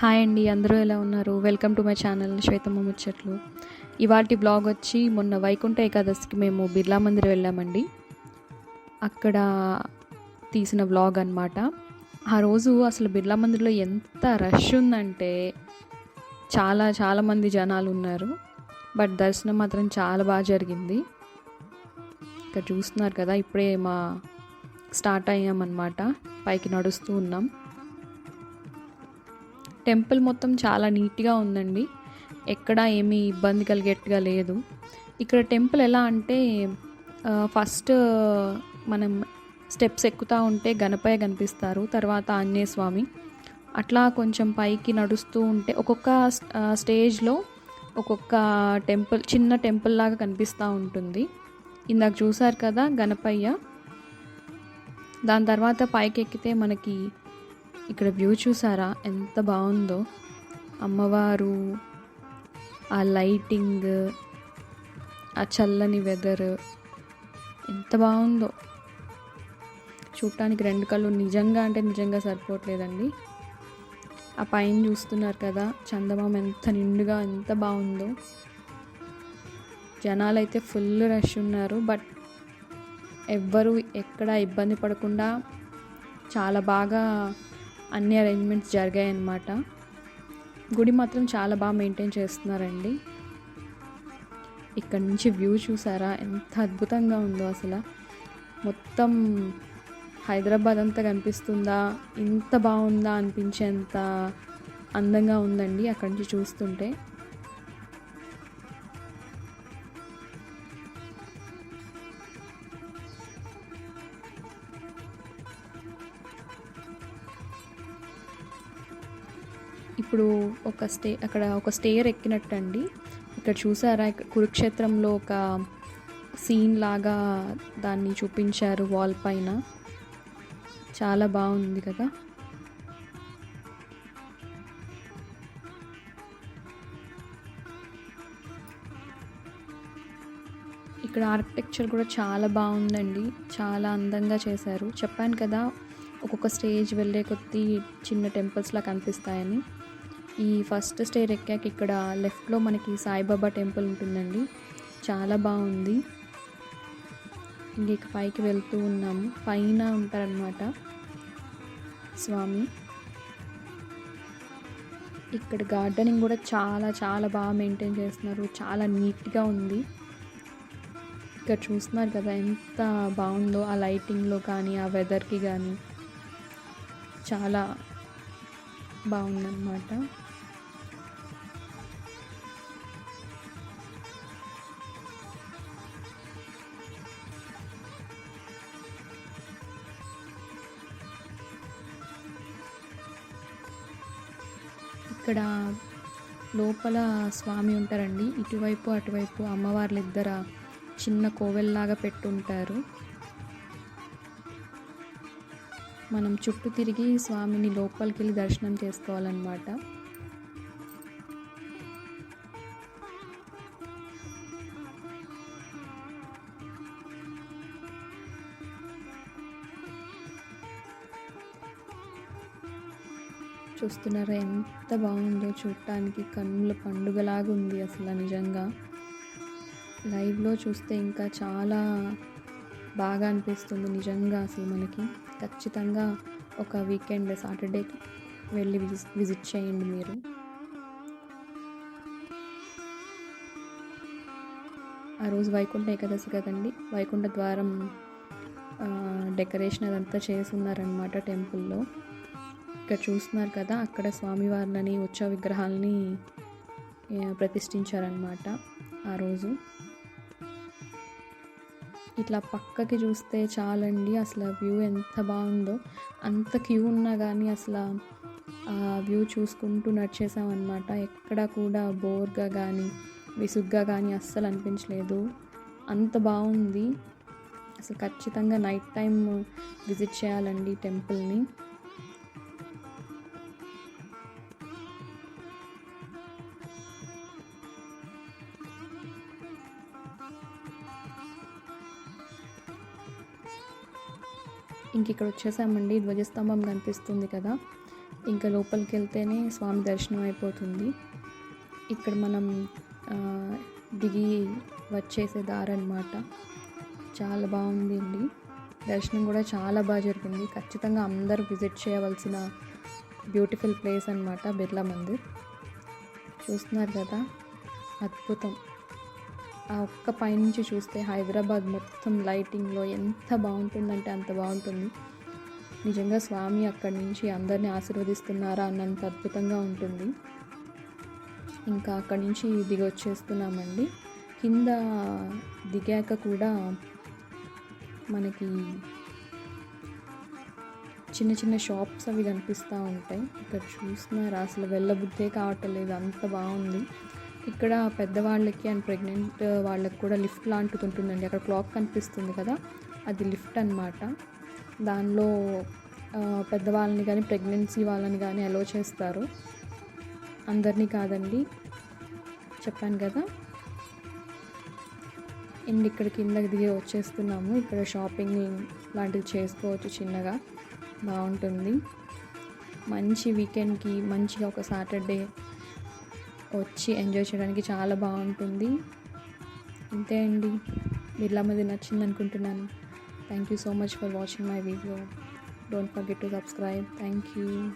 Hi అండి అందరూ ఎలా ఉన్నారు? Welcome to my channel Swethamma Muchatlu. ఇవాటి బ్లాగ్ వచ్చి మొన్న వైకుంఠ ఏకాదశికి మేము బిర్లా మందిర్ వెళ్ళామండి. అక్కడ తీసిన బ్లాగ్ అనమాట ఆ రోజు అసలు బిర్లా మందిర్లో ఎంత రష్ ఉందంటే చాలా చాలామంది జనాలు ఉన్నారు. బట్ దర్శనం మాత్రం చాలా బాగా జరిగింది. ఇక్కడ చూస్తున్నారు కదా ఇప్పుడే మా స్టార్ట్ అయ్యామన్నమాట. పైకి నడుస్తూ ఉన్నాం. టెంపుల్ మొత్తం చాలా నీట్గా ఉందండి. ఎక్కడ ఏమీ ఇబ్బంది కలిగేట్టుగా లేదు. ఇక్కడ టెంపుల్ ఎలా అంటే ఫస్ట్ మనం స్టెప్స్ ఎక్కుతూ ఉంటే గణపయ్య కనిపిస్తారు తర్వాత ఆంజనేయ స్వామి అట్లా కొంచెం పైకి నడుస్తూ ఉంటే ఒక్కొక్క స్టేజ్లో ఒక్కొక్క టెంపుల్ చిన్న టెంపుల్ లాగా కనిపిస్తూ ఉంటుంది. ఇందాక చూసారు కదా గణపయ్య? దాని తర్వాత పైకి ఎక్కితే మనకి ఇక్కడ వ్యూ చూసారా? ఎంత బాగుందో. అమ్మవారు ఆ లైటింగ్ ఆ చల్లని వెదర్ ఎంత బాగుందో. చూడటానికి రెండు కళ్ళు నిజంగా అంటే నిజంగా సరిపోవట్లేదండి. ఆ పైన చూస్తున్నారు కదా చందమామ ఎంత నిండుగా ఎంత బాగుందో. జనాలు అయితే ఫుల్ రష్ ఉన్నారు బట్ ఎవ్వరూ ఎక్కడ ఇబ్బంది పడకుండా చాలా బాగా అన్ని అరేంజ్మెంట్స్ జరిగాయి అన్నమాట గుడి మాత్రం చాలా బాగా మెయింటైన్ చేస్తున్నారండి. ఇక్కడ నుంచి వ్యూ చూసారా? ఎంత అద్భుతంగా ఉందో అసలు. మొత్తం హైదరాబాద్ అంతా కనిపిస్తుందా? ఇంత బాగుందా అనిపించేంత అందంగా ఉందండి అక్కడి నుంచి చూస్తుంటే. ఇప్పుడు ఒక స్టే అక్కడ ఒక స్టేర్ ఎక్కినట్టండి. ఇక్కడ చూసారా ఇక్కడ కురుక్షేత్రంలో ఒక సీన్ లాగా దాన్ని చూపించారు వాల్ పైన. చాలా బాగుంది కదా. ఇక్కడ ఆర్కిటెక్చర్ కూడా చాలా బాగుందండి. చాలా అందంగా చేశారు. చెప్పాను కదా ఒక్కొక్క స్టేజ్ వెళ్ళే కొద్దీ చిన్న టెంపుల్స్లా కనిపిస్తాయని. ఈ ఫస్ట్ స్టేర్ ఎక్కాక ఇక్కడ లెఫ్ట్లో మనకి సాయిబాబా టెంపుల్ ఉంటుందండి. చాలా బాగుంది. ఇంక పైకి వెళ్తూ ఉన్నాము. పైన ఉంటారనమాట స్వామి. ఇక్కడ గార్డెనింగ్ కూడా చాలా చాలా బాగా మెయింటైన్ చేస్తున్నారు. చాలా నీట్గా ఉంది. ఇక్కడ చూస్తున్నారు కదా ఎంత బాగుందో ఆ లైటింగ్లో కానీ ఆ వెదర్కి కానీ. చాలా బాగుందన్నమాట. ఇక్కడ లోపల స్వామి ఉంటారండి. ఇటువైపు అటువైపు అమ్మవార్లు ఇద్దర చిన్న కోవెల్లాగా పెట్టుంటారు. మనం చుట్టూ తిరిగి స్వామిని లోపలికి వెళ్ళి దర్శనం చేసుకోవాలన్నమాట. చూస్తున్నారా? ఎంత బాగుందో చూడటానికి కన్నుల పండుగలాగా ఉంది అసలు నిజంగా. లైవ్లో చూస్తే ఇంకా చాలా బాగా అనిపిస్తుంది నిజంగా అసలు మనకి. ఖచ్చితంగా ఒక వీకెండ్ సాటర్డే వెళ్ళి విజిట్ విజిట్ చేయండి మీరు. ఆ రోజు వైకుంఠ ఏకాదశి కదండి? వైకుంఠ ద్వారం డెకరేషన్ అదంతా చేసి ఉన్నారనమాట టెంపుల్లో. ఇక్కడ చూస్తున్నారు కదా అక్కడ స్వామివారిని ఉత్సవ విగ్రహాలని ప్రతిష్ఠించారనమాట ఆ రోజు. ఇట్లా పక్కకి చూస్తే చాలండి అసలు వ్యూ ఎంత బాగుందో. అంత క్యూ ఉన్నా కానీ అసలు ఆ వ్యూ చూసుకుంటూ నడిచేసామన్నమాట. ఎక్కడ కూడా బోర్గా కానీ విసుగ్గా కానీ అస్సలు అనిపించలేదు. అంత బాగుంది. అసలు ఖచ్చితంగా నైట్ టైం విజిట్ చేయాలండి టెంపుల్ని. ఇంక ఇక్కడ వచ్చేసామండి. ధ్వజస్తంభం కనిపిస్తుంది కదా. ఇంకా లోపలికి వెళ్తేనే స్వామి దర్శనం అయిపోతుంది. ఇక్కడ మనం దిగి వచ్చేసే దారి అనమాట చాలా బాగుంది అండి దర్శనం కూడా చాలా బాగా జరిగింది. ఖచ్చితంగా అందరూ విజిట్ చేయవలసిన బ్యూటిఫుల్ ప్లేస్ అనమాట బిర్లా మందిర్. చూస్తున్నారు కదా? అద్భుతం. ఆ ఒక్క పైనుంచి చూస్తే హైదరాబాద్ మొత్తం లైటింగ్లో ఎంత బాగుంటుందంటే అంత బాగుంటుంది. నిజంగా స్వామి అక్కడి నుంచి అందరినీ ఆశీర్వదిస్తున్నారా అన్నంత అద్భుతంగా ఉంటుంది. ఇంకా అక్కడి నుంచి దిగి వచ్చేస్తున్నామండి కింద దిగాక కూడా మనకి చిన్న చిన్న షాప్స్ అవి కనిపిస్తూ ఉంటాయి. ఇక్కడ చూస్తున్నారా అసలు వెళ్ళబుద్ధే కావటం లేదు అంత బాగుంది. ఇక్కడ పెద్దవాళ్ళకి అండ్ ప్రెగ్నెంట్ వాళ్ళకి కూడా లిఫ్ట్ లాంటిది ఉంటుందండి. అక్కడ క్లాక్ కనిపిస్తుంది కదా అది లిఫ్ట్ అన్నమాట. దానిలో పెద్దవాళ్ళని కానీ ప్రెగ్నెన్సీ వాళ్ళని కానీ అలో చేస్తారు. అందరినీ కాదండి చెప్పాను కదా. అండ్ ఇక్కడ కిందకి దిగి వచ్చేస్తున్నాము. ఇక్కడ షాపింగ్ లాంటివి చేసుకోవచ్చు చిన్నగా. బాగుంటుంది. మంచి వీకెండ్కి మంచిగా ఒక సాటర్డే వచ్చి ఎంజాయ్ చేయడానికి చాలా బాగుంటుంది. అంతే అండి. బిర్లా మీద నచ్చింది అనుకుంటున్నాను. Thank you so much for watching my video don't forget to subscribe thank you